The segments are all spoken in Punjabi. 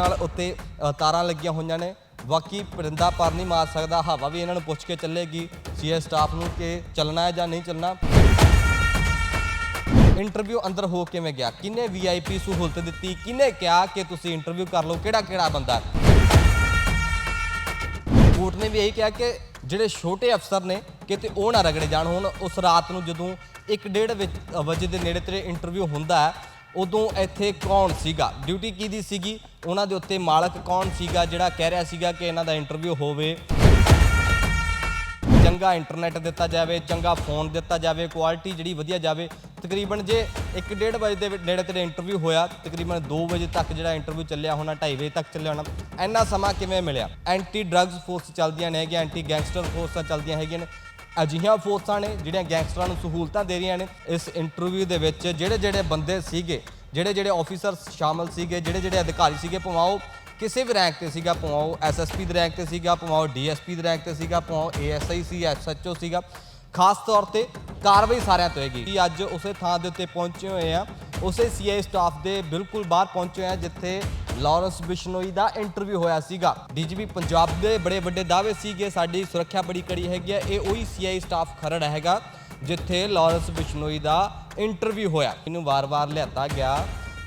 ਨਾਲ ਉੱਤੇ ਅ, ਤਾਰਾਂ ਲੱਗੀਆਂ ਹੋਈਆਂ ਨੇ। ਬਾਕੀ ਪਰਿੰਦਾ ਪਰ ਨਹੀਂ ਮਾਰ ਸਕਦਾ। ਹਵਾ ਵੀ ਇਹਨਾਂ ਨੂੰ ਪੁੱਛ ਕੇ ਚੱਲੇਗੀ ਸੀਏ ਸਟਾਫ ਨੂੰ ਕਿ ਚੱਲਣਾ ਹੈ ਜਾਂ ਨਹੀਂ ਚੱਲਣਾ। ਇੰਟਰਵਿਊ ਅੰਦਰ ਹੋ ਕਿਵੇਂ ਗਿਆ? ਕਿੰਨੇ ਵੀਆਈਪੀ ਸਹੂਲਤ ਦਿੱਤੀ? ਕਿਹਨੇ ਕਿਹਾ ਕਿ ਤੁਸੀਂ ਇੰਟਰਵਿਊ ਕਰ ਲਓ? ਕਿਹੜਾ ਕਿਹੜਾ ਬੰਦਾ ਕੋਰਟ ਨੇ ਵੀ ਇਹੀ ਕਿਹਾ ਕਿ ਜਿਹੜੇ ਛੋਟੇ ਅਫਸਰ ਨੇ ਕਿਤੇ ਉਹ ਨਾ ਰਗੜੇ ਜਾਣ। ਹੁਣ ਉਸ ਰਾਤ ਨੂੰ ਜਦੋਂ 1:30 ਵਿੱਚ ਵਜੇ ਦੇ ਨੇੜੇ ਤੇੜੇ ਇੰਟਰਵਿਊ ਹੁੰਦਾ ਹੈ ਉਦੋਂ ਇੱਥੇ ਕੌਣ ਸੀਗਾ? ਡਿਊਟੀ ਕਿਹਦੀ ਸੀਗੀ? ਉਹਨਾਂ ਦੇ ਉੱਤੇ ਮਾਲਕ ਕੌਣ ਸੀਗਾ? ਜਿਹੜਾ ਕਹਿ ਰਿਹਾ ਸੀਗਾ ਕਿ ਇਹਨਾਂ ਦਾ ਇੰਟਰਵਿਊ ਹੋਵੇ। ਚੰਗਾ ਇੰਟਰਨੈਟ ਦਿੱਤਾ ਜਾਵੇ, ਚੰਗਾ ਫੋਨ ਦਿੱਤਾ ਜਾਵੇ ਕੁਆਲਿਟੀ ਜਿਹੜੀ ਵਧੀਆ ਜਾਵੇ। ਤਕਰੀਬਨ ਜੇ 1:30 ਵਜੇ ਦੇ ਨੇੜੇ ਤੇੜੇ ਇੰਟਰਵਿਊ ਹੋਇਆ, ਤਕਰੀਬਨ 2 ਵਜੇ ਤੱਕ ਜਿਹੜਾ ਇੰਟਰਵਿਊ ਚੱਲਿਆ ਹੋਣਾ 2:30 ਵਜੇ ਤੱਕ ਚੱਲਿਆ ਹੋਣਾ, ਇੰਨਾ ਸਮਾਂ ਕਿਵੇਂ ਮਿਲਿਆ? ਐਂਟੀ ਡਰੱਗਸ ਫੋਰਸ ਚੱਲਦੀਆਂ ਨੇ ਹੈਗੀਆਂ ਐਂਟੀ ਗੈਂਗਸਟਰ ਫੋਰਸਾਂ ਚੱਲਦੀਆਂ ਹੈਗੀਆਂ ਨੇ। ਅਜਿਹੀਆਂ ਫੋਰਸਾਂ ਨੇ ਜਿਹੜੀਆਂ ਗੈਂਗਸਟਰਾਂ ਨੂੰ ਸਹੂਲਤਾਂ ਦੇ ਰਹੀਆਂ ਨੇ ਇਸ ਇੰਟਰਵਿਊ ਦੇ ਵਿੱਚ ਜਿਹੜੇ ਜਿਹੜੇ ਬੰਦੇ ਸੀਗੇ, ਜਿਹੜੇ ਜਿਹੜੇ ਆਫੀਸਰ ਸ਼ਾਮਲ ਸੀਗੇ, ਜਿਹੜੇ ਜਿਹੜੇ ਅਧਿਕਾਰੀ ਸੀਗੇ ਭਾਵੇਂ ਉਹ ਕਿਸੇ ਵੀ ਰੈਂਕ ਤੇ ਸੀਗਾ ਭਾਵੇਂ ਉਹ ਐਸਐਸਪੀ ਦੇ ਰੈਂਕ ਤੇ ਸੀਗਾ ਭਾਵੇਂ ਉਹ ਡੀਐਸਪੀ ਦੇ ਰੈਂਕ ਤੇ ਸੀਗਾ ਭਾਵੇਂ ਉਹ ਏਐਸਆਈ ਸੀ ਐਸਐਚਓ ਸੀਗਾ। ਖਾਸ ਤੌਰ ਤੇ ਕਾਰਵਾਈ ਸਾਰਿਆਂ ਤੋਂ ਹੋਏਗੀ ਕਿ ਅੱਜ ਉਸੇ ਥਾਂ ਦੇ ਉੱਤੇ ਪਹੁੰਚੇ ਹੋਏ ਆ। ਉਸੇ ਸੀਆਈ ਸਟਾਫ ਦੇ ਬਿਲਕੁਲ ਬਾਹਰ ਪਹੁੰਚੇ ਹੋਏ ਆ, ਜਿੱਥੇ ਲਾਰੈਂਸ ਬਿਸ਼ਨੋਈ ਦਾ ਇੰਟਰਵਿਊ ਹੋਇਆ ਸੀਗਾ। ਡੀਜੀਪੀ ਪੰਜਾਬ ਦੇ ਬੜੇ ਵੱਡੇ ਦਾਅਵੇ ਸੀਗੇ, ਸਾਡੀ ਸੁਰੱਖਿਆ ਬੜੀ ਕੜੀ ਹੈਗੀ ਹੈ ਇਹ ਉਹੀ ਸੀਆਈ ਸਟਾਫ ਖਰੜ ਹੈਗਾ ਜਿੱਥੇ ਲਾਰੈਂਸ ਬਿਸ਼ਨੋਈ ਦਾ ਇੰਟਰਵਿਊ ਹੋਇਆ। ਇਹਨੂੰ ਵਾਰ-ਵਾਰ ਲਿਆਤਾ ਗਿਆ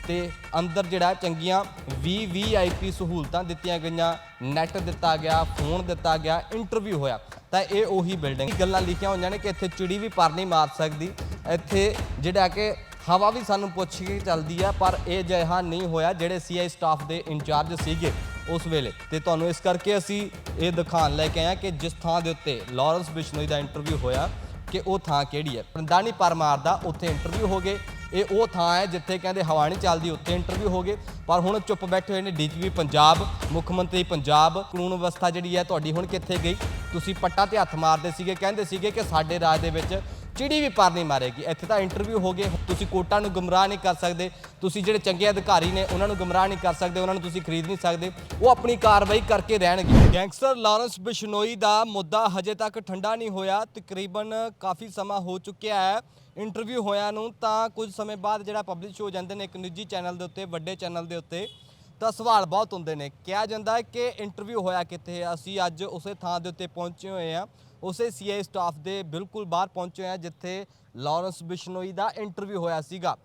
ਤੇ ਅੰਦਰ ਜਿਹੜਾ ਚੰਗੀਆਂ 20 ਵੀਆਈਪੀ ਸਹੂਲਤਾਂ ਦਿੱਤੀਆਂ ਗਈਆਂ ਨੈਟ ਦਿੱਤਾ ਗਿਆ ਫੋਨ ਦਿੱਤਾ ਗਿਆ ਇੰਟਰਵਿਊ ਹੋਇਆ। ਤਾਂ ਇਹ ਉਹੀ ਬਿਲਡਿੰਗ ਗੱਲਾਂ ਲਿਖੀਆਂ ਹੋਈਆਂ ਨੇ ਕਿ ਇੱਥੇ ਚਿੜੀ ਵੀ ਪਰ ਨਹੀਂ ਮਾਰ ਸਕਦੀ। ਇੱਥੇ ਜਿਹੜਾ ਕਿ ਹਵਾ ਵੀ ਸਾਨੂੰ ਪੁੱਛ ਕੇ ਚੱਲਦੀ ਆ, ਪਰ ਇਹ ਜਿਹਾ ਨਹੀਂ ਹੋਇਆ ਜਿਹੜੇ ਸੀਆਈ ਸਟਾਫ ਦੇ ਇੰਚਾਰਜ ਸੀਗੇ ਉਸ ਵੇਲੇ। ਤੇ ਤੁਹਾਨੂੰ ਇਸ ਕਰਕੇ ਅਸੀਂ ਇਹ ਦਿਖਾਣ ਲੈ ਕੇ ਆਏ ਹਾਂ ਕਿ ਜਿਸ ਥਾਂ ਦੇ ਉੱਤੇ ਲਾਰੈਂਸ ਬਿਸ਼ਨੋਈ ਦਾ ਇੰਟਰਵਿਊ ਹੋਇਆ, ਕਿ ਉਹ ਥਾਂ ਕਿਹੜੀ ਹੈ। ਪਰੰਦਾਨੀ ਪਰ ਮਾਰਦਾ ਉੱਥੇ ਇੰਟਰਵਿਊ ਹੋ ਗਏ। ਇਹ ਉਹ ਥਾਂ ਹੈ ਜਿੱਥੇ ਕਹਿੰਦੇ ਹਵਾ ਨਹੀਂ ਚੱਲਦੀ, ਉੱਥੇ ਇੰਟਰਵਿਊ ਹੋ ਗਏ। ਪਰ ਹੁਣ ਚੁੱਪ ਬੈਠੇ ਹੋਏ ਨੇ ਡੀਜੀਪੀ ਪੰਜਾਬ, ਮੁੱਖ ਮੰਤਰੀ ਪੰਜਾਬ, ਕਾਨੂੰਨ ਵਿਵਸਥਾ ਜਿਹੜੀ ਹੈ ਤੁਹਾਡੀ ਹੁਣ ਕਿੱਥੇ ਗਈ? ਤੁਸੀਂ ਪੱਟਾਂ ਤੇ ਹੱਥ ਮਾਰਦੇ ਸੀਗੇ, ਕਹਿੰਦੇ ਸੀਗੇ ਕਿ ਸਾਡੇ ਰਾਜ ਦੇ ਵਿੱਚ ਚਿੜੀ ਵੀ ਪਰ ਨਹੀਂ ਮਾਰੇਗੀ, ਇੱਥੇ ਤਾਂ ਇੰਟਰਵਿਊ ਹੋ ਗਏ, ਤੁਸੀਂ ਕੋਟਾਂ ਨੂੰ ਗੁੰਮਰਾਹ ਨਹੀਂ ਕਰ ਸਕਦੇ, ਤੁਸੀਂ ਜਿਹੜੇ ਚੰਗੇ ਅਧਿਕਾਰੀ ਨੇ, ਉਹਨਾਂ ਨੂੰ ਗੁੰਮਰਾਹ ਨਹੀਂ ਕਰ ਸਕਦੇ, ਉਹਨਾਂ ਨੂੰ ਤੁਸੀਂ ਖਰੀਦ ਨਹੀਂ ਸਕਦੇ, ਉਹ ਆਪਣੀ ਕਾਰਵਾਈ ਕਰਕੇ ਰਹਿਣਗੇ। ਗੈਂਗਸਟਰ ਲਾਰੈਂਸ ਬਿਸ਼ਨੋਈ ਦਾ ਮੁੱਦਾ ਹਜੇ ਤੱਕ ਠੰਡਾ ਨਹੀਂ ਹੋਇਆ, ਤਕਰੀਬਨ ਕਾਫੀ ਸਮਾਂ ਹੋ ਚੁੱਕਿਆ ਹੈ। ਇੰਟਰਵਿਊ ਹੋਇਆ ਨੂੰ ਤਾਂ ਕੁਝ ਸਮੇਂ ਬਾਅਦ ਜਿਹੜਾ ਪਬਲਿਸ਼ ਹੋ ਜਾਂਦੇ ਨੇ ਇੱਕ ਨਿੱਜੀ ਚੈਨਲ ਦੇ ਉੱਤੇ, ਵੱਡੇ ਚੈਨਲ ਦੇ ਉੱਤੇ ਤਾਂ ਸਵਾਲ ਬਹੁਤ ਹੁੰਦੇ ਨੇ। ਕਿਹਾ ਜਾਂਦਾ ਹੈ ਕਿ ਇੰਟਰਵਿਊ ਹੋਇਆ ਕਿੱਥੇ ਹੈ। ਅਸੀਂ ਅੱਜ ਉਸੇ ਥਾਂ ਦੇ ਉੱਤੇ ਪਹੁੰਚੇ ਹੋਏ ਆ ਉਸੇ ਸੀਆਈ ਸਟਾਫ ਦੇ ਬਿਲਕੁਲ ਬਾਹਰ ਪਹੁੰਚੇ ਹੋਏ ਆ ਜਿੱਥੇ ਲਾਰੈਂਸ ਬਿਸ਼ਨੋਈ ਦਾ ਇੰਟਰਵਿਊ ਹੋਇਆ ਸੀਗਾ।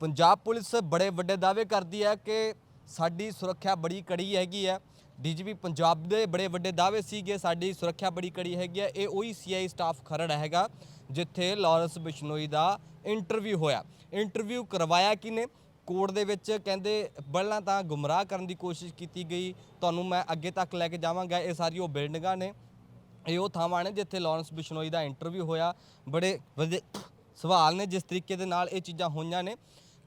ਪੰਜਾਬ ਪੁਲਿਸ ਬੜੇ ਵੱਡੇ ਦਾਅਵੇ ਕਰਦੀ ਹੈ ਕਿ ਸਾਡੀ ਸੁਰੱਖਿਆ ਬੜੀ ਕੜੀ ਹੈਗੀ ਹੈ। ਡੀਜੀਪੀ ਪੰਜਾਬ ਦੇ ਬੜੇ ਵੱਡੇ ਦਾਅਵੇ ਸੀਗੇ, ਸਾਡੀ ਸੁਰੱਖਿਆ ਬੜੀ ਕੜੀ ਹੈਗੀ ਹੈ। ਇਹ ਉਹੀ ਸੀਆਈ ਸਟਾਫ ਖਰੜ ਹੈਗਾ, ਜਿੱਥੇ ਲਾਰੈਂਸ ਬਿਸ਼ਨੋਈ ਦਾ ਇੰਟਰਵਿਊ ਹੋਇਆ। ਇੰਟਰਵਿਊ ਕਰਵਾਇਆ ਕਿਨੇ ਕੋਰਟ ਦੇ ਵਿੱਚ ਕਹਿੰਦੇ ਪਹਿਲਾਂ ਤਾਂ ਗੁੰਮਰਾਹ ਕਰਨ ਦੀ ਕੋਸ਼ਿਸ਼ ਕੀਤੀ ਗਈ। ਤੁਹਾਨੂੰ ਮੈਂ ਅੱਗੇ ਤੱਕ ਲੈ ਕੇ ਜਾਵਾਂਗਾ। ਇਹ ਸਾਰੀ ਉਹ ਬਿਲਡਿੰਗਾਂ ਨੇ। ਇਹ ਉਹ ਥਾਵਾਂ ਨੇ ਜਿੱਥੇ ਲਾਰੈਂਸ ਬਿਸ਼ਨੋਈ ਦਾ ਇੰਟਰਵਿਊ ਹੋਇਆ। ਬੜੇ ਵਧੇ ਸਵਾਲ ਨੇ ਜਿਸ ਤਰੀਕੇ ਦੇ ਨਾਲ ਇਹ ਚੀਜ਼ਾਂ ਹੋਈਆਂ ਨੇ।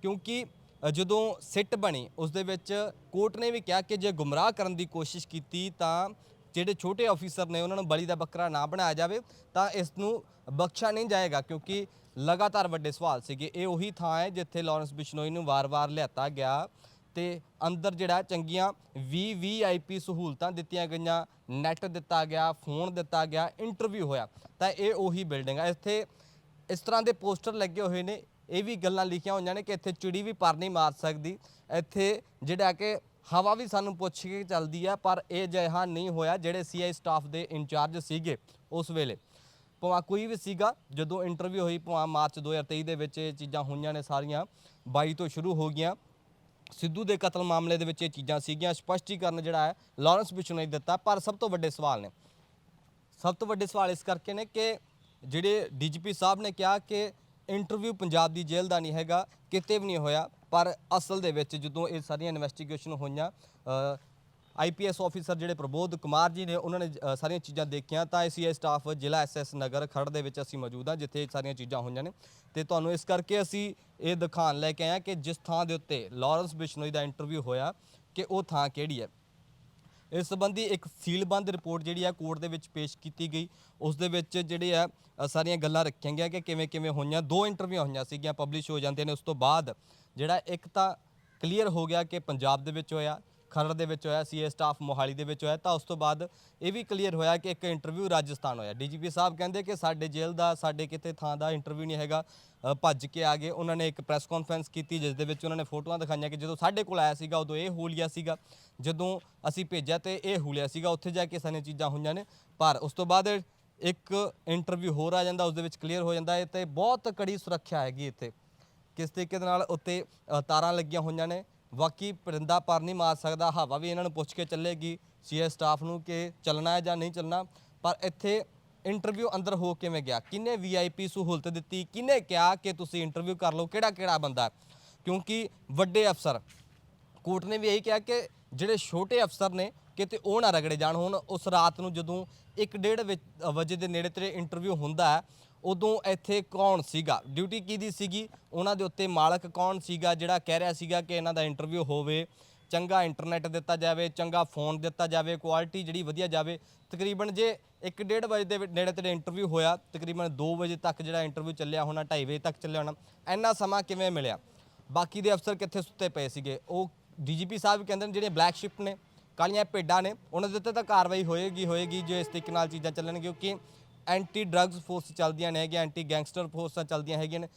ਕਿਉਂਕਿ ਜਦੋਂ ਸਿੱਟ ਬਣੀ, ਉਸ ਦੇ ਵਿੱਚ ਕੋਰਟ ਨੇ ਵੀ ਕਿਹਾ ਕਿ ਜੇ ਗੁੰਮਰਾਹ ਕਰਨ ਦੀ ਕੋਸ਼ਿਸ਼ ਕੀਤੀ ਤਾਂ ਜਿਹੜੇ ਛੋਟੇ ਆਫੀਸਰ ਨੇ, ਉਹਨਾਂ ਨੂੰ ਬਲੀ ਦਾ ਬੱਕਰਾ ਨਾ ਬਣਾਇਆ ਜਾਵੇ, ਤਾਂ ਇਸ ਨੂੰ ਬਖਸ਼ਿਆ ਨਹੀਂ ਜਾਏਗਾ। ਕਿਉਂਕਿ ਲਗਾਤਾਰ ਵੱਡੇ ਸਵਾਲ ਸੀਗੇ। ਇਹ ਉਹੀ ਥਾਂ ਹੈ ਜਿੱਥੇ ਲਾਰੈਂਸ ਬਿਸ਼ਨੋਈ ਨੂੰ ਵਾਰ-ਵਾਰ ਲਿਆਤਾ ਗਿਆ ਤੇ ਅੰਦਰ ਜਿਹੜਾ ਚੰਗੀਆਂ 20 ਵੀਆਈਪੀ ਸਹੂਲਤਾਂ ਦਿੱਤੀਆਂ ਗਈਆਂ, ਨੈਟ ਦਿੱਤਾ ਗਿਆ, ਫੋਨ ਦਿੱਤਾ ਗਿਆ, ਇੰਟਰਵਿਊ ਹੋਇਆ। ਤਾਂ ਇਹ ਉਹੀ ਬਿਲਡਿੰਗ ਹੈ ਇੱਥੇ ਇਸ ਤਰ੍ਹਾਂ ਦੇ ਪੋਸਟਰ ਲੱਗੇ ਹੋਏ ਨੇ। ਇਹ ਵੀ ਗੱਲਾਂ ਲਿਖੀਆਂ ਹੋਈਆਂ ਨੇ ਕਿ ਇੱਥੇ ਚਿੜੀ ਵੀ ਪਰ ਨਹੀਂ ਮਾਰ ਸਕਦੀ। ਇੱਥੇ ਜਿਹੜਾ ਕਿ ਹਵਾ ਵੀ ਸਾਨੂੰ ਪੁੱਛ ਕੇ ਚੱਲਦੀ ਆ, ਪਰ ਇਹ ਜਿਹਾ ਨਹੀਂ ਹੋਇਆ ਜਿਹੜੇ ਸੀਆਈ ਸਟਾਫ ਦੇ ਇੰਚਾਰਜ ਸੀਗੇ ਉਸ ਵੇਲੇ। ਭਾਵੇਂ ਕੋਈ ਵੀ ਸੀਗਾ, ਜਦੋਂ ਇੰਟਰਵਿਊ ਹੋਈ ਭਾਵੇਂ ਮਾਰਚ 2023 ਦੇ ਵਿੱਚ ਇਹ ਚੀਜ਼ਾਂ ਹੋਈਆਂ ਨੇ ਸਾਰੀਆਂ 22 ਤੋਂ ਸ਼ੁਰੂ ਹੋ ਗਈਆਂ। ਸਿੱਧੂ ਦੇ ਕਤਲ ਮਾਮਲੇ ਦੇ ਵਿੱਚ ਇਹ ਚੀਜ਼ਾਂ ਸੀਗੀਆਂ, ਸਪਸ਼ਟੀਕਰਨ ਜਿਹੜਾ ਹੈ, ਲਾਰੈਂਸ ਨੇ ਦਿੱਤਾ, ਪਰ ਸਭ ਤੋਂ ਵੱਡੇ ਸਵਾਲ ਨੇ। ਸਭ ਤੋਂ ਵੱਡੇ ਸਵਾਲ ਇਸ ਕਰਕੇ ਨੇ ਕਿ ਜਿਹੜੇ ਡੀਜੀਪੀ ਸਾਹਿਬ ਨੇ ਕਿਹਾ ਕਿ ਇੰਟਰਵਿਊ ਪੰਜਾਬ ਦੀ ਜੇਲ੍ਹ ਦਾ ਨਹੀਂ ਹੈਗਾ, ਕਿਤੇ ਵੀ ਨਹੀਂ ਹੋਇਆ, ਪਰ ਅਸਲ ਦੇ ਵਿੱਚ ਜਦੋਂ ਇਹ ਸਾਰੀਆਂ ਇਨਵੈਸਟੀਗੇਸ਼ਨ ਹੋਈਆਂ ਆਈਪੀਐਸ ਆਫੀਸਰ ਜਿਹੜੇ ਪ੍ਰਬੋਧ ਕੁਮਾਰ ਜੀ ਨੇ, ਉਹਨਾਂ ਨੇ ਸਾਰੀਆਂ ਚੀਜ਼ਾਂ ਦੇਖੀਆਂ ਤਾਂ ਸੀਆਈ ਸਟਾਫ ਜ਼ਿਲ੍ਹਾ ਐਸਐਸ ਨਗਰ ਖੜ ਦੇ ਵਿੱਚ ਅਸੀਂ ਮੌਜੂਦ ਹਾਂ, ਜਿੱਥੇ ਇਹ ਸਾਰੀਆਂ ਚੀਜ਼ਾਂ ਹੋਈਆਂ ਨੇ। ਤੇ ਤੁਹਾਨੂੰ ਇਸ ਕਰਕੇ ਅਸੀਂ ਇਹ ਦਿਖਾਣ ਲੈ ਕੇ ਆਏ ਹਾਂ ਕਿ ਜਿਸ ਥਾਂ ਦੇ ਉੱਤੇ ਲਾਰੈਂਸ ਬਿਸ਼ਨੋਈ ਦਾ ਇੰਟਰਵਿਊ ਹੋਇਆ ਕਿ ਉਹ ਥਾਂ ਕਿਹੜੀ ਹੈ। ਇਸ ਸੰਬੰਧੀ ਇੱਕ ਸੀਲਬੰਦ ਰਿਪੋਰਟ ਜਿਹੜੀ ਆ ਕੋਰਟ ਦੇ ਵਿੱਚ ਪੇਸ਼ ਕੀਤੀ ਗਈ। ਉਸ ਦੇ ਵਿੱਚ ਜਿਹੜੇ ਆ ਸਾਰੀਆਂ ਗੱਲਾਂ ਰੱਖੀਆਂ ਗਿਆ ਕਿ ਕਿਵੇਂ ਕਿਵੇਂ ਹੋਈਆਂ। ਦੋ ਇੰਟਰਵਿਊ ਹੋਈਆਂ ਸੀਗੀਆਂ, ਪਬਲਿਸ਼ ਹੋ ਜਾਂਦੇ ਨੇ। ਉਸ ਤੋਂ ਬਾਅਦ ਜਿਹੜਾ ਇੱਕ ਤਾਂ ਕਲੀਅਰ ਹੋ ਗਿਆ ਕਿ ਪੰਜਾਬ ਦੇ ਵਿੱਚ ਹੋਇਆ। ਖਰੜ ਦੇ ਵਿੱਚ ਹੋਇਆ, ਸੀਏ ਸਟਾਫ ਮੋਹਾਲੀ ਦੇ ਵਿੱਚ ਹੋਇਆ, ਤਾਂ ਉਸ ਤੋਂ ਬਾਅਦ ਇਹ ਵੀ ਕਲੀਅਰ ਹੋਇਆ ਕਿ ਇੱਕ ਇੰਟਰਵਿਊ ਰਾਜਸਥਾਨ ਹੋਇਆ। ਡੀਜੀਪੀ ਸਾਹਿਬ ਕਹਿੰਦੇ ਕਿ ਸਾਡੇ ਜੇਲ੍ਹ ਦਾ, ਸਾਡੇ ਕਿਤੇ ਥਾਂ ਦਾ ਇੰਟਰਵਿਊ ਨਹੀਂ ਹੈਗਾ। ਭੱਜ ਕੇ ਆ ਗਏ। ਉਹਨਾਂ ਨੇ ਇੱਕ ਪ੍ਰੈਸ ਕਾਨਫਰੰਸ ਕੀਤੀ, ਜਿਸ ਦੇ ਵਿੱਚ ਉਹਨਾਂ ਨੇ ਫੋਟੋਆਂ ਦਿਖਾਈਆਂ ਕਿ ਜਦੋਂ ਸਾਡੇ ਕੋਲ ਆਇਆ ਸੀਗਾ, ਉਦੋਂ ਇਹ ਹੂਲੀਆ ਸੀਗਾ। ਜਦੋਂ ਅਸੀਂ ਭੇਜਿਆ ਤੇ ਇਹ ਹੂਲੀਆ ਸੀਗਾ, ਉੱਥੇ ਜਾ ਕੇ ਸਾਰੀਆਂ ਚੀਜ਼ਾਂ ਹੋਈਆਂ ਨੇ। ਪਰ ਉਸ ਤੋਂ ਬਾਅਦ ਇੱਕ ਇੰਟਰਵਿਊ ਹੋਰ ਆ ਜਾਂਦਾ, ਉਸ ਦੇ ਵਿੱਚ ਕਲੀਅਰ ਹੋ ਜਾਂਦਾ ਹੈ ਤੇ ਬਹੁਤ ਕੜੀ ਸੁਰੱਖਿਆ ਹੈਗੀ ਇੱਥੇ। ਕਿਸ ਤਰੀਕੇ ਦੇ ਨਾਲ ਉੱਤੇ ਤਾਰਾਂ ਲੱਗੀਆਂ ਹੋਈਆਂ ਨੇ। ਬਾਕੀ ਪਰਿੰਦਾ ਪਰ ਨਹੀਂ ਮਾਰ ਸਕਦਾ, ਹਵਾ ਵੀ ਇਹਨਾਂ ਨੂੰ ਪੁੱਛ ਕੇ ਚੱਲੇਗੀ, ਸੀਏ ਸਟਾਫ ਨੂੰ ਕਿ ਚੱਲਣਾ ਹੈ ਜਾਂ ਨਹੀਂ ਚੱਲਣਾ। ਪਰ ਇੱਥੇ ਇੰਟਰਵਿਊ ਅੰਦਰ ਹੋ ਕਿਵੇਂ ਗਿਆ? ਕਿੰਨੇ ਵੀਆਈਪੀ ਸਹੂਲਤ ਦਿੱਤੀ? ਕਿੰਨੇ ਕਿਹਾ ਕਿ ਤੁਸੀਂ ਇੰਟਰਵਿਊ ਕਰ ਲਓ? ਕਿਹੜਾ ਕਿਹੜਾ ਬੰਦਾ ਕਿਉਂਕਿ ਵੱਡੇ ਅਫਸਰ, ਕੋਰਟ ਨੇ ਵੀ ਇਹੀ ਕਿਹਾ ਕਿ ਜਿਹੜੇ ਛੋਟੇ ਅਫਸਰ ਨੇ ਕਿਤੇ ਉਹ ਨਾ ਰਗੜੇ ਜਾਣ। ਹੁਣ ਉਸ ਰਾਤ ਨੂੰ ਜਦੋਂ 1:30 ਵਜੇ ਦੇ ਨੇੜੇ ਤੇੜੇ ਇੰਟਰਵਿਊ ਹੁੰਦਾ ਹੈ ਉਦੋਂ ਇੱਥੇ ਕੌਣ ਸੀਗਾ? ਡਿਊਟੀ ਕਿਹਦੀ ਸੀਗੀ? ਉਹਨਾਂ ਦੇ ਉੱਤੇ ਮਾਲਕ ਕੌਣ ਸੀਗਾ? ਜਿਹੜਾ ਕਹਿ ਰਿਹਾ ਸੀਗਾ ਕਿ ਇਹਨਾਂ ਦਾ ਇੰਟਰਵਿਊ ਹੋਵੇ, ਚੰਗਾ ਇੰਟਰਨੈਟ ਦਿੱਤਾ ਜਾਵੇ, ਚੰਗਾ ਫੋਨ ਦਿੱਤਾ ਜਾਵੇ, ਕੁਆਲਿਟੀ ਜਿਹੜੀ ਵਧੀਆ ਜਾਵੇ। ਤਕਰੀਬਨ ਜੇ 1:30 ਵਜੇ ਦੇ ਨੇੜੇ ਤੇੜੇ ਇੰਟਰਵਿਊ ਹੋਇਆ, ਤਕਰੀਬਨ 2 ਵਜੇ ਤੱਕ ਜਿਹੜਾ ਇੰਟਰਵਿਊ ਚੱਲਿਆ ਹੋਣਾ 2:30 ਵਜੇ ਤੱਕ ਚੱਲਿਆ ਹੋਣਾ, ਇੰਨਾ ਸਮਾਂ ਕਿਵੇਂ ਮਿਲਿਆ? ਬਾਕੀ ਦੇ ਅਫਸਰ ਕਿੱਥੇ ਸੁੱਤੇ ਪਏ ਸੀਗੇ? ਉਹ ਡੀਜੀਪੀ ਸਾਹਿਬ ਵੀ ਕਹਿੰਦੇ ਨੇ ਜਿਹੜੀਆਂ ਬਲੈਕ ਸ਼ਿਪ ਨੇ, ਕਾਲੀਆਂ ਭੇਡਾਂ ਨੇ, ਉਹਨਾਂ ਦੇ ਉੱਤੇ ਤਾਂ ਕਾਰਵਾਈ ਹੋਏਗੀ ਹੋਏਗੀ, ਜੇ ਇਸ ਤਰੀਕੇ ਨਾਲ ਚੀਜ਼ਾਂ ਚੱਲਣਗੀਆਂ, ਕਿਉਂਕਿ ਐਂਟੀ ਡਰੱਗਸ ਫੋਰਸ ਚੱਲਦੀਆਂ ਨੇ ਹੈਗੀਆਂ ਐਂਟੀ ਗੈਂਗਸਟਰ ਫੋਰਸਾਂ ਚੱਲਦੀਆਂ ਹੈਗੀਆਂ ਨੇ।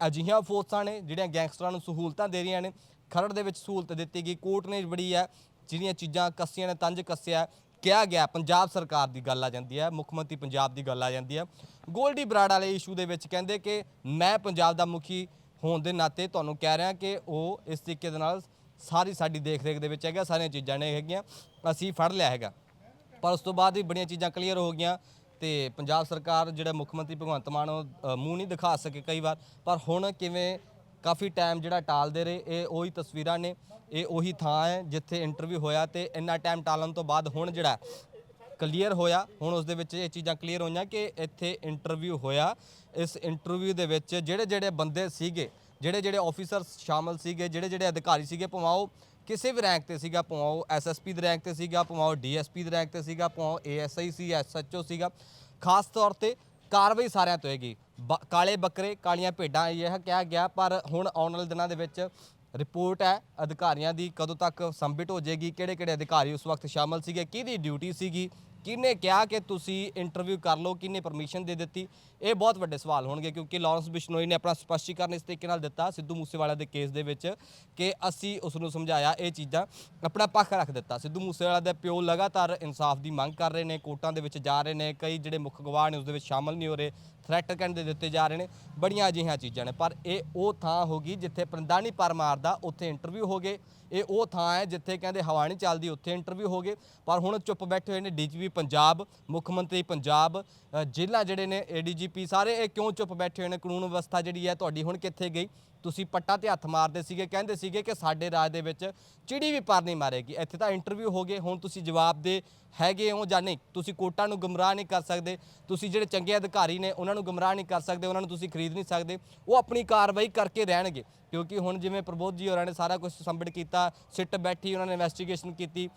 ਅਜਿਹੀਆਂ ਫੋਰਸਾਂ ਨੇ ਜਿਹੜੀਆਂ ਗੈਂਗਸਟਰਾਂ ਨੂੰ ਸਹੂਲਤਾਂ ਦੇ ਰਹੀਆਂ ਨੇ। ਖਰੜ ਦੇ ਵਿੱਚ ਸਹੂਲਤ ਦਿੱਤੀ ਗਈ, ਕੋਰਟ ਨੇ ਬੜੀ ਹੈ, ਜਿਹੜੀਆਂ ਚੀਜ਼ਾਂ ਕੱਸੀਆਂ ਨੇ, ਤੰਜ ਕੱਸਿਆ, ਕਿਹਾ ਗਿਆ, ਪੰਜਾਬ ਸਰਕਾਰ ਦੀ ਗੱਲ ਆ ਜਾਂਦੀ ਹੈ, ਮੁੱਖ ਮੰਤਰੀ ਪੰਜਾਬ ਦੀ ਗੱਲ ਆ ਜਾਂਦੀ ਹੈ। ਗੋਲਡੀ ਬਰਾੜ ਵਾਲੇ ਇਸ਼ੂ ਦੇ ਵਿੱਚ ਕਹਿੰਦੇ ਕਿ ਮੈਂ ਪੰਜਾਬ ਦਾ ਮੁਖੀ ਹੋਣ ਦੇ ਨਾਤੇ ਤੁਹਾਨੂੰ ਕਹਿ ਰਿਹਾ ਕਿ ਉਹ ਇਸ ਤਰੀਕੇ ਦੇ ਨਾਲ ਸਾਰੀ ਸਾਡੀ ਦੇਖ ਰੇਖ ਦੇ ਵਿੱਚ ਹੈਗਾ, ਸਾਰੀਆਂ ਚੀਜ਼ਾਂ ਨੇ ਹੈਗੀਆਂ, ਅਸੀਂ ਫੜ ਲਿਆ ਹੈਗਾ। ਪਰ ਉਸ ਤੋਂ ਬਾਅਦ ਵੀ ਬੜੀਆਂ ਚੀਜ਼ਾਂ ਕਲੀਅਰ ਹੋ ਗਈਆਂ। ਤੇ ਪੰਜਾਬ ਸਰਕਾਰ ਜਿਹੜਾ ਮੁੱਖ ਮੰਤਰੀ ਭਗਵੰਤ ਮਾਨ ਉਹ ਅ, ਮੂੰਹ ਨਹੀਂ ਦਿਖਾ ਸਕੇ ਕਈ ਵਾਰ। ਪਰ ਹੁਣ ਕਿਵੇਂ ਕਾਫੀ ਟਾਈਮ ਜਿਹੜਾ ਟਾਲਦੇ ਰਹੇ ਇਹ ਉਹੀ ਤਸਵੀਰਾਂ ਨੇ ਇਹ ਉਹੀ ਥਾਂ ਹੈ ਜਿੱਥੇ ਇੰਟਰਵਿਊ ਹੋਇਆ ਤੇ ਇੰਨਾ ਟਾਈਮ ਟਾਲਣ ਤੋਂ ਬਾਅਦ ਹੁਣ ਜਿਹੜਾ ਕਲੀਅਰ ਹੋਇਆ ਹੁਣ ਉਸ ਦੇ ਵਿੱਚ ਇਹ ਚੀਜ਼ਾਂ ਕਲੀਅਰ ਹੋਈਆਂ ਕਿ ਇੱਥੇ ਇੰਟਰਵਿਊ ਹੋਇਆ। ਇਸ ਇੰਟਰਵਿਊ ਦੇ ਵਿੱਚ ਜਿਹੜੇ ਜਿਹੜੇ ਬੰਦੇ ਸੀਗੇ ਜਿਹੜੇ ਜਿਹੜੇ ਆਫੀਸਰ ਸ਼ਾਮਲ ਸੀਗੇ ਜਿਹੜੇ ਜਿਹੜੇ ਅਧਿਕਾਰੀ ਸੀਗੇ ਭਾਵੇਂ ਉਹ ਕਿਸੇ ਵੀ ਰੈਂਕ ਤੇ ਸੀਗਾ, ਭਾਵੇਂ ਉਹ ਐਸਐਸਪੀ ਦੇ ਰੈਂਕ ਤੇ ਸੀਗਾ, ਭਾਵੇਂ ਉਹ ਡੀਐਸਪੀ ਦੇ ਰੈਂਕ ਤੇ ਸੀਗਾ, ਭਾਵੇਂ ਉਹ ਏਐਸਆਈ ਸੀ ਐਸਐਚਓ ਸੀਗਾ। ਖਾਸ ਤੌਰ ਤੇ ਕਾਰਵਾਈ ਸਾਰਿਆਂ ਤੋਂ ਹੈਗੀ। ਬ- ਕਾਲੇ ਬੱਕਰੇ, ਕਾਲੀਆਂ ਭੇਡਾਂ, ਇਹ ਕਿਹਾ ਗਿਆ, ਪਰ ਹੁਣ ਆਉਣ ਵਾਲੇ ਦਿਨਾਂ ਦੇ ਵਿੱਚ ਰਿਪੋਰਟ ਹੈ, ਅਧਿਕਾਰੀਆਂ ਦੀ ਕਦੋਂ ਤੱਕ ਸੰਬਿਟ ਹੋ ਜਾਏਗੀ ਕਿਹੜੇ ਕਿਹੜੇ ਅਧਿਕਾਰੀ ਉਸ ਵਕਤ ਸ਼ਾਮਲ ਸੀਗੇ, ਕਿਹਦੀ ਡਿਊਟੀ ਸੀਗੀ ਕਿਹਨੇ ਕਿਹਾ ਕਿ ਤੁਸੀਂ ਇੰਟਰਵਿਊ ਕਰ ਲਓ, ਕਿਹਨੇ ਪਰਮਿਸ਼ਨ ਦੇ ਦਿੱਤੀ? ਇਹ ਬਹੁਤ ਵੱਡੇ ਸਵਾਲ ਹੋਣਗੇ ਕਿਉਂਕਿ ਲਾਰੈਂਸ ਬਿਸ਼ਨੋਈ ਨੇ ਆਪਣਾ ਸਪਸ਼ਟੀਕਰਨ ਇਸ ਤਰੀਕੇ ਨਾਲ ਦਿੱਤਾ ਸਿੱਧੂ ਮੂਸੇਵਾਲਾ ਦੇ ਕੇਸ ਦੇ ਵਿੱਚ ਕਿ ਅਸੀਂ ਉਸ ਨੂੰ ਸਮਝਾਇਆ ਇਹ ਚੀਜ਼ਾਂ, ਆਪਣਾ ਪੱਖ ਰੱਖ ਦਿੱਤਾ। ਸਿੱਧੂ ਮੂਸੇਵਾਲਾ ਦੇ ਪਿਓ ਲਗਾਤਾਰ ਇਨਸਾਫ ਦੀ ਮੰਗ ਕਰ ਰਹੇ ਨੇ, ਕੋਰਟਾਂ ਦੇ ਵਿੱਚ ਜਾ ਰਹੇ ਨੇ, ਕਈ ਜਿਹੜੇ ਮੁੱਖ ਗਵਾਹ ਨੇ ਉਸ ਦੇ ਵਿੱਚ ਸ਼ਾਮਲ ਨਹੀਂ ਹੋ ਰਹੇ। ਥ੍ਰੈਟ ਕਹਿੰਦੇ ਦਿੱਤੇ ਜਾ ਰਹੇ ਨੇ ਬੜੀਆਂ ਅਜਿਹੀਆਂ ਚੀਜ਼ਾਂ ਨੇ। ਪਰ ਇਹ ਉਹ ਥਾਂ ਹੋਗੀ ਜਿੱਥੇ ਪਰਿੰਦਾ ਨਹੀਂ ਪਰ ਮਾਰਦਾ ਉੱਥੇ ਇੰਟਰਵਿਊ ਹੋ ਗਏ। ਇਹ ਉਹ ਥਾਂ ਹੈ ਜਿੱਥੇ ਕਹਿੰਦੇ ਹਵਾ ਨਹੀਂ ਚੱਲਦੀ ਉੱਥੇ ਇੰਟਰਵਿਊ ਹੋ ਗਏ। ਪਰ ਹੁਣ ਚੁੱਪ ਬੈਠੇ ਹੋਏ ਨੇ ਡੀਜੀਪੀ ਪੰਜਾਬ ਮੁੱਖ ਮੰਤਰੀ ਪੰਜਾਬ ਅ, ਜ਼ਿਲ੍ਹਾ ਜਿਹੜੇ ਨੇ ਏਡੀਜੀਪੀ ਸਾਰੇ ਇਹ ਕਿਉਂ ਚੁੱਪ ਬੈਠੇ ਹੋਏ ਨੇ? ਕਾਨੂੰਨ ਵਿਵਸਥਾ ਜਿਹੜੀ ਹੈ ਤੁਹਾਡੀ ਹੁਣ ਕਿੱਥੇ ਗਈ? ਤੁਸੀਂ ਪੱਟਾ ਤੇ ਹੱਥ ਮਾਰਦੇ ਸੀਗੇ, ਕਹਿੰਦੇ ਸੀਗੇ ਕਿ ਸਾਡੇ ਰਾਜ ਦੇ ਵਿੱਚ ਚਿੜੀ ਵੀ ਪਰ ਨਹੀਂ ਮਾਰੇਗੀ। ਇੱਥੇ ਤਾਂ ਇੰਟਰਵਿਊ ਹੋ ਗਏ, ਹੁਣ ਤੁਸੀਂ ਜਵਾਬ ਦੇ ਹੈਗੇ ਹੋ ਜਾਂ ਨਹੀਂ? ਤੁਸੀਂ ਕੋਟਾਂ ਨੂੰ ਗੁੰਮਰਾਹ ਨਹੀਂ ਕਰ ਸਕਦੇ। ਤੁਸੀਂ ਜਿਹੜੇ ਚੰਗੇ ਅਧਿਕਾਰੀ ਨੇ, ਉਹਨਾਂ ਨੂੰ ਗੁੰਮਰਾਹ ਨਹੀਂ ਕਰ ਸਕਦੇ, ਉਹਨਾਂ ਨੂੰ ਤੁਸੀਂ ਖਰੀਦ ਨਹੀਂ ਸਕਦੇ। ਉਹ ਆਪਣੀ ਕਾਰਵਾਈ ਕਰਕੇ ਰਹਿਣਗੇ। ਕਿਉਂਕਿ ਹੁਣ ਜਿਵੇਂ ਪ੍ਰਬੋਧ ਜੀ ਹੋਰਾਂ ਨੇ ਸਾਰਾ ਕੁਝ ਸੰਭੜ ਕੀਤਾ, ਸਿੱਟ ਬੈਠੀ ਉਹਨਾਂ ਨੇ ਇਨਵੈਸਟੀਗੇਸ਼ਨ ਕੀਤੀ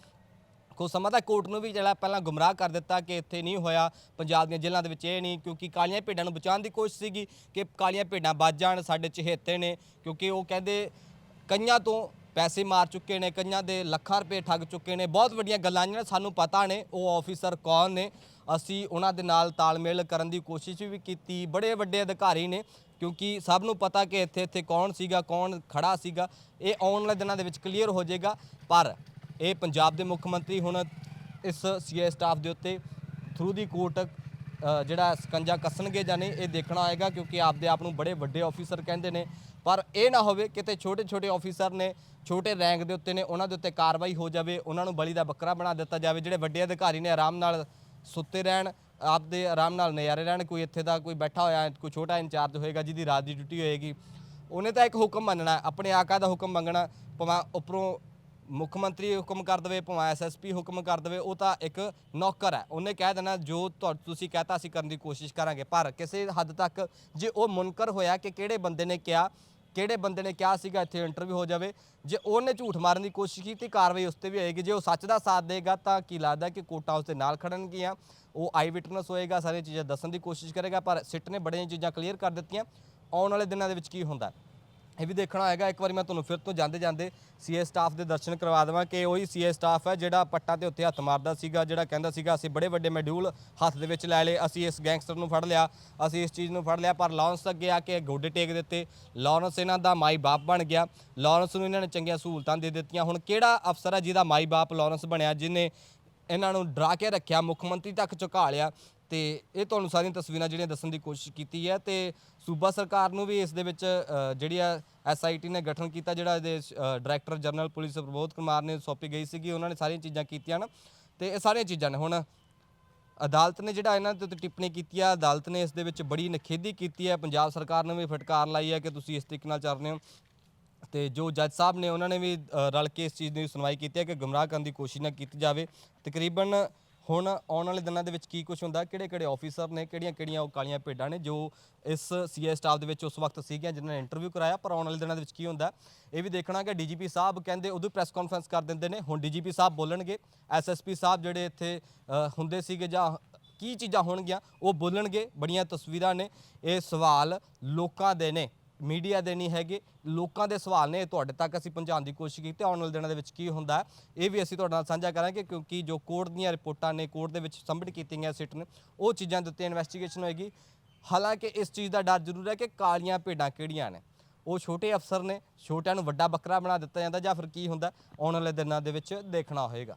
ਕੁਝ ਸਮਾਂ ਤੱਕ ਕੋਰਟ ਨੂੰ ਵੀ ਜਿਹੜਾ ਪਹਿਲਾਂ ਗੁੰਮਰਾਹ ਕਰ ਦਿੱਤਾ ਕਿ ਇੱਥੇ ਨਹੀਂ ਹੋਇਆ। ਪੰਜਾਬ ਦੀਆਂ ਜੇਲ੍ਹਾਂ ਦੇ ਵਿੱਚ ਇਹ ਨਹੀਂ, ਕਿਉਂਕਿ ਕਾਲੀਆਂ ਭੇਡਾਂ ਨੂੰ ਬਚਾਉਣ ਦੀ ਕੋਸ਼ਿਸ਼ ਸੀਗੀ ਕਿ ਕਾਲੀਆਂ ਭੇਡਾਂ ਬਚ ਜਾਣ, ਸਾਡੇ ਚਹੇਤੇ ਨੇ, ਕਿਉਂਕਿ ਉਹ ਕਹਿੰਦੇ ਕਈਆਂ ਤੋਂ ਪੈਸੇ ਮਾਰ ਚੁੱਕੇ ਨੇ, ਕਈਆਂ ਦੇ ਲੱਖਾਂ ਰੁਪਏ ਠੱਗ ਚੁੱਕੇ ਨੇ। ਬਹੁਤ ਵੱਡੀਆਂ ਗੱਲਾਂ ਨੇ ਸਾਨੂੰ ਪਤਾ ਨੇ, ਉਹ ਆਫੀਸਰ ਕੌਣ ਨੇ? ਅਸੀਂ ਉਹਨਾਂ ਦੇ ਨਾਲ ਤਾਲਮੇਲ ਕਰਨ ਦੀ ਕੋਸ਼ਿਸ਼ ਵੀ ਕੀਤੀ। ਬੜੇ ਵੱਡੇ ਅਧਿਕਾਰੀ ਨੇ, ਕਿਉਂਕਿ ਸਭ ਨੂੰ ਪਤਾ ਕਿ ਇੱਥੇ ਇੱਥੇ ਕੌਣ ਸੀਗਾ, ਕੌਣ ਖੜਾ ਸੀਗਾ। ਇਹ ਆਉਣ ਵਾਲੇ ਦਿਨਾਂ ਦੇ ਵਿੱਚ ਕਲੀਅਰ ਹੋ ਜਾਏਗਾ। ਪਰ ਇਹ ਪੰਜਾਬ ਦੇ ਮੁੱਖ ਮੰਤਰੀ ਹੁਣ ਇਸ ਸੀਏ ਸਟਾਫ ਦੇ ਉੱਤੇ ਥਰੂ ਦੀ ਕੋਰਟ ਜਿਹੜਾ ਸਕੰਜਾ ਕੱਸਣਗੇ ਜਾਂ ਨਹੀਂ, ਇਹ ਦੇਖਣਾ ਆਏਗਾ ਕਿਉਂਕਿ ਆਪਦੇ ਆਪ ਨੂੰ ਬੜੇ ਵੱਡੇ ਆਫੀਸਰ ਕਹਿੰਦੇ ਨੇ। ਪਰ ਇਹ ਨਾ ਹੋਵੇ ਕਿਤੇ ਛੋਟੇ ਛੋਟੇ ਆਫੀਸਰ ਨੇ, ਛੋਟੇ ਰੈਂਕ ਦੇ ਉੱਤੇ ਨੇ, ਉਹਨਾਂ ਦੇ ਉੱਤੇ ਕਾਰਵਾਈ ਹੋ ਜਾਵੇ, ਉਹਨਾਂ ਨੂੰ ਬਲੀ ਦਾ ਬੱਕਰਾ ਬਣਾ ਦਿੱਤਾ ਜਾਵੇ, ਜਿਹੜੇ ਵੱਡੇ ਅਧਿਕਾਰੀ ਨੇ ਆਰਾਮ ਨਾਲ ਸੁੱਤੇ ਰਹਿਣ, ਆਪਦੇ ਆਰਾਮ ਨਾਲ ਨਜ਼ਾਰੇ ਰਹਿਣ, ਕੋਈ ਇੱਥੇ ਦਾ ਕੋਈ ਬੈਠਾ ਹੋਇਆ, ਕੋਈ ਛੋਟਾ ਇੰਚਾਰਜ ਹੋਏਗਾ ਜਿਹਦੀ ਰਾਤ ਦੀ ਡਿਊਟੀ ਹੋਏਗੀ। ਉਹਨੇ ਤਾਂ ਇੱਕ ਹੁਕਮ ਮੰਨਣਾ, ਆਪਣੇ ਆਕਾ ਦਾ ਹੁਕਮ ਮੰਗਣਾ, ਭਾਵੇਂ ਉੱਪਰੋਂ ਮੁੱਖ ਮੰਤਰੀ ਹੁਕਮ ਕਰ ਦਵੇ, ਭਾਵੇਂ ਐਸਐਸਪੀ ਹੁਕਮ ਕਰ ਦਵੇ, ਉਹ ਤਾਂ ਇੱਕ ਨੌਕਰ ਹੈ। ਉਹਨੇ ਕਹਿ ਦੇਣਾ, ਜੋ ਤੁਹਾ- ਤੁਸੀਂ ਕਹਤਾ ਅਸੀਂ ਕਰਨ ਦੀ ਕੋਸ਼ਿਸ਼ ਕਰਾਂਗੇ। ਪਰ ਕਿਸੇ ਹੱਦ ਤੱਕ ਜੇ ਉਹ ਮੁਨਕਰ ਹੋਇਆ ਕਿ ਕਿਹੜੇ ਬੰਦੇ ਨੇ ਕਿਹਾ, ਕਿਹੜੇ ਬੰਦੇ ਨੇ ਕਿਹਾ ਸੀਗਾ ਇੱਥੇ ਇੰਟਰਵਿਊ ਹੋ ਜਾਵੇ, ਜੇ ਉਹਨੇ ਝੂਠ ਮਾਰਨ ਦੀ ਕੋਸ਼ਿਸ਼ ਕੀਤੀ, ਕਾਰਵਾਈ ਉਸ ਤੇ ਵੀ ਹੋਏਗੀ। ਜੇ ਉਹ ਸੱਚ ਦਾ ਸਾਥ ਦੇਗਾ, ਤਾਂ ਕੀ ਲੱਗਦਾ ਕਿ ਕੋਟਾ ਉਸ ਦੇ ਨਾਲ ਖੜਨਗੀਆਂ? ਉਹ ਆਈ ਵਿਟਨੈਸ ਹੋਏਗਾ, ਸਾਰੀਆਂ ਚੀਜ਼ਾਂ ਦੱਸਣ ਦੀ ਕੋਸ਼ਿਸ਼ ਕਰੇਗਾ, ਪਰ ਸਿੱਟ ਨੇ ਬੜੀਆਂ ਚੀਜ਼ਾਂ ਕਲੀਅਰ ਕਰ ਦਿੱਤੀਆਂ। ਆਉਣ ਵਾਲੇ ਦਿਨਾਂ ਦੇ ਵਿੱਚ ਕੀ ਹੁੰਦਾ? ਇਹ ਵੀ ਦੇਖਣਾ ਹੋਏਗਾ ਇੱਕ ਵਾਰੀ ਮੈਂ ਤੁਹਾਨੂੰ ਫਿਰ ਤੋਂ ਜਾਂਦੇ ਜਾਂਦੇ ਸੀਏ ਸਟਾਫ ਦੇ ਦਰਸ਼ਨ ਕਰਵਾ ਦੇਵਾਂ ਕਿ ਉਹੀ ਸੀਏ ਸਟਾਫ ਹੈ ਜਿਹੜਾ ਪੱਟਾਂ ਦੇ ਉੱਤੇ ਹੱਥ ਮਾਰਦਾ ਸੀਗਾ, ਜਿਹੜਾ ਕਹਿੰਦਾ ਸੀਗਾ, ਅਸੀਂ ਬੜੇ ਵੱਡੇ ਮੋਡਿਊਲ ਹੱਥ ਦੇ ਵਿੱਚ ਲੈ ਲਏ, ਅਸੀਂ ਇਸ ਗੈਂਗਸਟਰ ਨੂੰ ਫੜ ਲਿਆ, ਅਸੀਂ ਇਸ ਚੀਜ਼ ਨੂੰ ਫੜ ਲਿਆ, ਪਰ ਲਾਰੈਂਸ ਅੱਗੇ ਆ ਕੇ ਗੋਡੇ ਟੇਕ ਦਿੱਤੇ। ਲਾਰੈਂਸ ਇਹਨਾਂ ਦਾ ਮਾਈ ਬਾਪ ਬਣ ਗਿਆ। ਲਾਰੈਂਸ ਨੂੰ ਇਹਨਾਂ ਨੇ ਚੰਗੀਆਂ ਸਹੂਲਤਾਂ ਦੇ ਦਿੱਤੀਆਂ। ਹੁਣ ਕਿਹੜਾ ਅਫਸਰ ਹੈ ਜਿਹਦਾ ਮਾਈ ਬਾਪ ਲਾਰੈਂਸ ਬਣਿਆ, ਜਿਹਨੇ ਇਹਨਾਂ ਨੂੰ ਡਰਾ ਕੇ ਰੱਖਿਆ, ਮੁੱਖ ਮੰਤਰੀ ਤੱਕ ਝੁਕਾ ਲਿਆ ਤੇ ਇਹ ਤੁਹਾਨੂੰ ਸਾਰੀਆਂ ਤਸਵੀਰਾਂ ਜਿਹੜੀਆਂ ਦੱਸਣ ਦੀ ਕੋਸ਼ਿਸ਼ ਕੀਤੀ ਹੈ ਤੇ ਸੂਬਾ ਸਰਕਾਰ ਨੂੰ ਵੀ ਇਸ ਦੇ ਵਿੱਚ ਜਿਹੜੀ ਆ ਐਸਆਈਟੀ ਨੇ ਗਠਨ ਕੀਤਾ, ਜਿਹੜਾ ਇਹਦੇ director general police Prabodh Kumar ਨੇ ਸੌਂਪੀ ਗਈ ਸੀਗੀ, ਉਹਨਾਂ ਨੇ ਸਾਰੀਆਂ ਚੀਜ਼ਾਂ ਕੀਤੀਆਂ ਨਾ ਤੇ ਇਹ ਸਾਰੀਆਂ ਚੀਜ਼ਾਂ ਨੇ। ਹੁਣ ਅਦਾਲਤ ਨੇ ਜਿਹੜਾ ਇਹਨਾਂ ਦੇ ਉੱਤੇ ਟਿੱਪਣੀ ਕੀਤੀ ਆ, ਅਦਾਲਤ ਨੇ ਇਸ ਦੇ ਵਿੱਚ ਬੜੀ ਨਖੇਦੀ ਕੀਤੀ ਹੈ, ਪੰਜਾਬ ਸਰਕਾਰ ਨੇ ਵੀ ਫਟਕਾਰ ਲਾਈ ਹੈ ਕਿ ਤੁਸੀਂ ਇਸ ਤਰੀਕੇ ਨਾਲ ਚੱਲ ਰਹੇ ਹੋ। ਤੇ ਜੋ ਜੱਜ ਸਾਹਿਬ ਨੇ ਉਹਨਾਂ ਨੇ ਵੀ ਰਲ ਕੇ ਇਸ ਚੀਜ਼ ਦੀ ਸੁਣਵਾਈ ਕੀਤੀ ਹੈ ਕਿ ਗੁੰਮਰਾਹ ਕਰਨ ਦੀ ਕੋਸ਼ਿਸ਼ ਨਾ ਕੀਤੀ ਜਾਵੇ। ਤਕਰੀਬਨ ਹੁਣ ਆਉਣ ਵਾਲੇ ਦਿਨਾਂ ਦੇ ਵਿੱਚ ਕੀ ਕੁਝ ਹੁੰਦਾ ਕਿਹੜੇ ਕਿਹੜੇ ਆਫੀਸਰ ਨੇ ਕਿਹੜੀਆਂ ਕਿਹੜੀਆਂ ਉਹ ਕਾਲੀਆਂ ਭੇਡਾਂ ਨੇ, ਜੋ ਇਸ ਸੀਏ ਸਟਾਫ ਦੇ ਵਿੱਚ ਉਸ ਵਕਤ ਸੀਗੀਆਂ, ਜਿਨ੍ਹਾਂ ਨੇ ਇੰਟਰਵਿਊ ਕਰਾਇਆ, ਪਰ ਆਉਣ ਵਾਲੇ ਦਿਨਾਂ ਦੇ ਵਿੱਚ ਕੀ ਹੁੰਦਾ, ਇਹ ਵੀ ਦੇਖਣਾ ਕਿ ਡੀਜੀਪੀ ਸਾਹਿਬ ਕਹਿੰਦੇ ਉਦੋਂ ਪ੍ਰੈਸ ਕਾਨਫਰੰਸ ਕਰ ਦਿੰਦੇ ਨੇ, ਹੁਣ ਡੀਜੀਪੀ ਸਾਹਿਬ ਬੋਲਣਗੇ ਐਸਐਸਪੀ ਸਾਹਿਬ ਜਿਹੜੇ ਇੱਥੇ ਹੁੰਦੇ ਸੀਗੇ ਜਾਂ ਕੀ ਚੀਜ਼ਾਂ ਹੋਣਗੀਆਂ, ਉਹ ਬੋਲਣਗੇ, ਬੜੀਆਂ ਤਸਵੀਰਾਂ ਨੇ, ਇਹ ਸਵਾਲ ਲੋਕਾਂ ਦੇ ਨੇ। ਮੀਡੀਆ ਦੇ ਨਹੀਂ ਹੈਗੇ, ਲੋਕਾਂ ਦੇ ਸਵਾਲ ਨੇ, ਇਹ ਤੁਹਾਡੇ ਤੱਕ ਅਸੀਂ ਪਹੁੰਚਾਉਣ ਦੀ ਕੋਸ਼ਿਸ਼ ਕੀਤੀ, ਆਉਣ ਵਾਲੇ ਦਿਨਾਂ ਦੇ ਵਿੱਚ ਕੀ ਹੁੰਦਾ ਇਹ ਵੀ ਅਸੀਂ ਤੁਹਾਡੇ ਨਾਲ ਸਾਂਝਾ ਕਰਾਂਗੇ, ਕਿਉਂਕਿ ਜੋ ਕੋਰਟ ਦੀਆਂ ਰਿਪੋਰਟਾਂ ਨੇ, ਕੋਰਟ ਦੇ ਵਿੱਚ ਸਬਮਿਟ ਕੀਤੀਆਂ ਗਈਆਂ ਸਿੱਟ ਨੇ, ਉਹ ਚੀਜ਼ਾਂ ਦੇ ਉੱਤੇ ਇਨਵੈਸਟੀਗੇਸ਼ਨ ਹੋਏਗੀ। ਹਾਲਾਂਕਿ ਇਸ ਚੀਜ਼ ਦਾ ਡਰ ਜ਼ਰੂਰ ਹੈ ਕਿ ਕਾਲੀਆਂ ਭੇਡਾਂ ਕਿਹੜੀਆਂ ਨੇ? ਉਹ ਛੋਟੇ ਅਫਸਰ ਨੇ, ਛੋਟਿਆਂ ਨੂੰ ਵੱਡਾ ਬੱਕਰਾ ਬਣਾ ਦਿੱਤਾ ਜਾਂਦਾ, ਜਾਂ ਫਿਰ ਕੀ ਹੁੰਦਾ, ਆਉਣ ਵਾਲੇ ਦਿਨਾਂ ਦੇ ਵਿੱਚ ਦੇਖਣਾ ਹੋਏਗਾ।